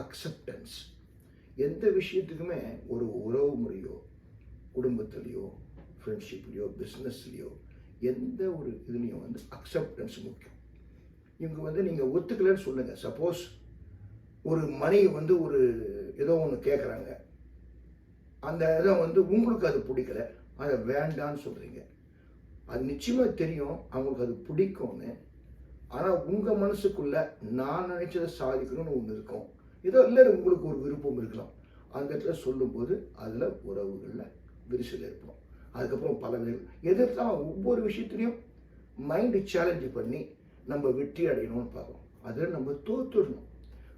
Acceptance எந்த விஷயத்துக்குமே ஒரு உறவு முறையோ குடும்பத்துலேயோ ஃப்ரெண்ட்ஷிப்லேயோ பிஸ்னஸ்லேயோ எந்த ஒரு இதுலேயும் வந்து அக்செப்டன்ஸ் முக்கியம். இவங்க வந்து நீங்கள் ஒத்துக்கலைன்னு சொல்லுங்கள் சப்போஸ் ஒரு மணி வந்து ஒரு ஏதோ ஒன்று கேட்குறாங்க அந்த இதை வந்து உங்களுக்கு அது பிடிக்கல. அதை வேண்டான்னு சொல்கிறீங்க அது நிச்சயமாக தெரியும். அவங்களுக்கு அது பிடிக்கும்னு. ஆனால் உங்கள் மனசுக்குள்ளே நான் நினச்சதை சாதிக்கணும்னு ஒன்று இருக்கும். ஏதோ இல்லை உங்களுக்கு ஒரு விருப்பம் இருக்கலாம். அந்த இடத்துல சொல்லும்போது அதில் உறவுகளில் விரிசல் ஏற்படும். அதுக்கப்புறம் பல விதங்கள் எதிர்த்தாலும் ஒவ்வொரு விஷயத்துலையும் மைண்டு சேலஞ்சு பண்ணி நம்ம வெற்றி அடையணும்னு பார்க்குறோம் அதில் நம்ம தோத்துடணும்.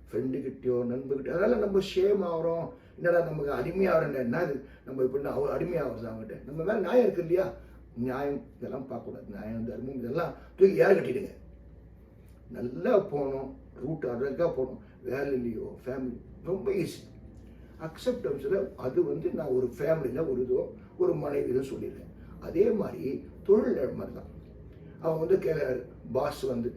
ஃப்ரெண்டுக்கிட்டேயோ நண்பர்கிட்டயோ அதெல்லாம் நம்ம ஷேம் ஆகிறோம். என்னடா நமக்கு அடிமையாகிறேன் என்ன இது? நம்ம இப்படி அவர் அடிமையாகிறது அவங்ககிட்ட? நம்ம மேலே நியாயம் இருக்கு இல்லையா? நியாயம் இதெல்லாம் பார்க்கக்கூடாது. நியாயம் தர்மம் இதெல்லாம் தூக்கி ஏற கட்டிடுங்க. நல்லா போகணும். ரூட் அழகாக போகணும். வேலையிலையோ ஃபேமிலி ரொம்ப ஈஸி அக்செப்டன்ஸில் அது வந்து நான் ஒரு ஃபேமிலியில் ஒரு இதோ ஒரு மனைவி சொல்லியிருக்கேன் சொல்லிடுறேன். அதே மாதிரி தொழில் மாதிரி தான். அவன் வந்து கே பாஸ் வந்து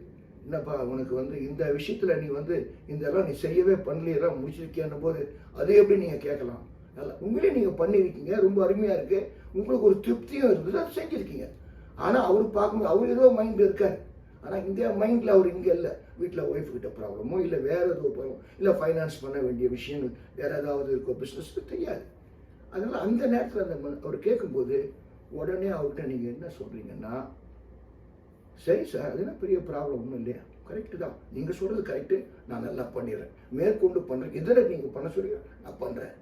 என்னப்பா உனக்கு வந்து இந்த விஷயத்தில் நீ வந்து இதெல்லாம் நீ செய்யவே பண்ணலையெல்லாம் முடிச்சிருக்கியான போது அது எப்படி நீங்கள் கேட்கலாம்? நல்லா உங்களே நீங்கள் பண்ணியிருக்கீங்க ரொம்ப அருமையாக இருக்குது உங்களுக்கு ஒரு திருப்தியும் இருந்தது அது செஞ்சுருக்கீங்க. ஆனால் அவர் பார்க்கும்போது அவர் ஏதோ மைண்ட் இருக்கார். ஆனால் இந்தியா மைண்டில் அவர் இங்கே இல்லை. வீட்டில் ஒய்ஃப் கிட்ட ப்ராப்ளமோ இல்லை வேறு ஏதோ ப்ராப்ளம் இல்லை ஃபைனான்ஸ் பண்ண வேண்டிய விஷயங்கள் வேறு ஏதாவது இருக்கோ பிஸ்னஸ் தெரியாது. அதனால் அந்த நேரத்தில் அந்த அவர் கேட்கும்போது உடனே அவர்கிட்ட நீங்கள் என்ன சொல்கிறீங்கன்னா சரி சார் அது என்ன பெரிய ப்ராப்ளம் ஒன்றும் இல்லையா? கரெக்டு தான். நீங்கள் சொல்கிறது கரெக்டு நான் நல்லா பண்ணிடுறேன். மேற்கொண்டு பண்ணுறேன் இதில் நீங்கள் பண்ண சொல்லுங்க நான் பண்ணுறேன்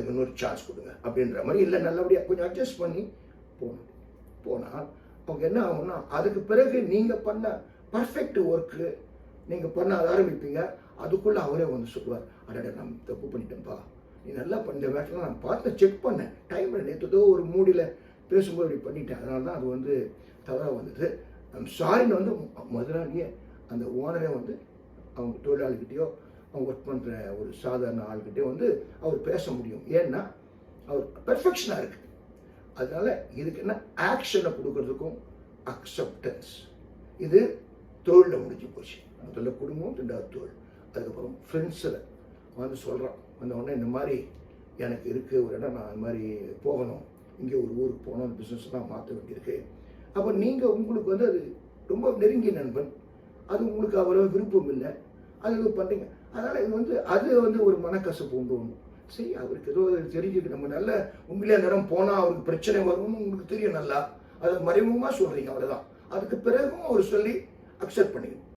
இன்னொரு சான்ஸ் கொடுங்க. அப்படின்ற மாதிரி இல்லை நல்லபடியாக கொஞ்சம் அட்ஜஸ்ட் பண்ணி போகணும். போனால் அவங்க என்ன ஆகும்னா அதுக்கு பிறகு நீங்கள் பண்ண பர்ஃபெக்ட் ஒர்க்கு நீங்கள் பண்ண ஆரம்பிப்பீங்க. அதுக்குள்ளே அவரே வந்து சொல்லுவார் அடட நான் தப்பு பண்ணிட்டேன்ப்பா நீ நல்லா பண்ண வேட்டில் நான் பார்த்து செக் பண்ணேன். டைமில் நேற்று ஒரு மூடியில் பேசும்போது இப்படி பண்ணிட்டேன். அதனால தான் அது வந்து தவறாக வந்தது. ஐம் சாரின்னு வந்து மு- முதலாளியே அந்த ஓனரே வந்து அவங்க தொழிலாளிகிட்டேயோ அவங்க ஒர்க் பண்ணுற ஒரு சாதாரண ஆள்கிட்டயோ வந்து அவர் பேச முடியும். ஏன்னா அவர் பெர்ஃபெக்ஷனாக இருக்குது அதனால இதுக்கு என்ன ஆக்ஷனை கொடுக்கறதுக்கும் அக்செப்டன்ஸ் இது தொழிலில் முடிஞ்சு போச்சு. முதல்ல குடும்பம் ரெண்டாவது தொழில். அதுக்கப்புறம் ஃப்ரெண்ட்ஸில் வந்து சொல்கிறான் வந்த உடனே இந்த மாதிரி எனக்கு இருக்குது ஒரு இடம் நான் இந்த மாதிரி போகணும். இங்கே ஒரு ஊருக்கு போகணும் பிஸ்னஸ்லாம் மாற்ற வேண்டியிருக்கு. அப்போ நீங்கள் உங்களுக்கு வந்து அது ரொம்ப நெருங்கிய நண்பன். அது உங்களுக்கு அவ்வளோ விருப்பம் இல்லை. அது பண்ணுறீங்க அதனால் இது வந்து அது வந்து ஒரு மனக்கசப்பு உண்டு ஒன்று சரி அவருக்கு ஏதோ தெரிஞ்சுக்கு நம்ம நல்ல உண்மையிலே அந்த இடம் போனால் அவருக்கு பிரச்சனை வரும்னு உங்களுக்கு தெரியும் நல்லா. அதை மறைமுகமாக சொல்கிறீங்க அவ்வளோதான் அதுக்கு பிறகும் அவர் சொல்லி அக்செப்ட் பண்ணிக்கணும்.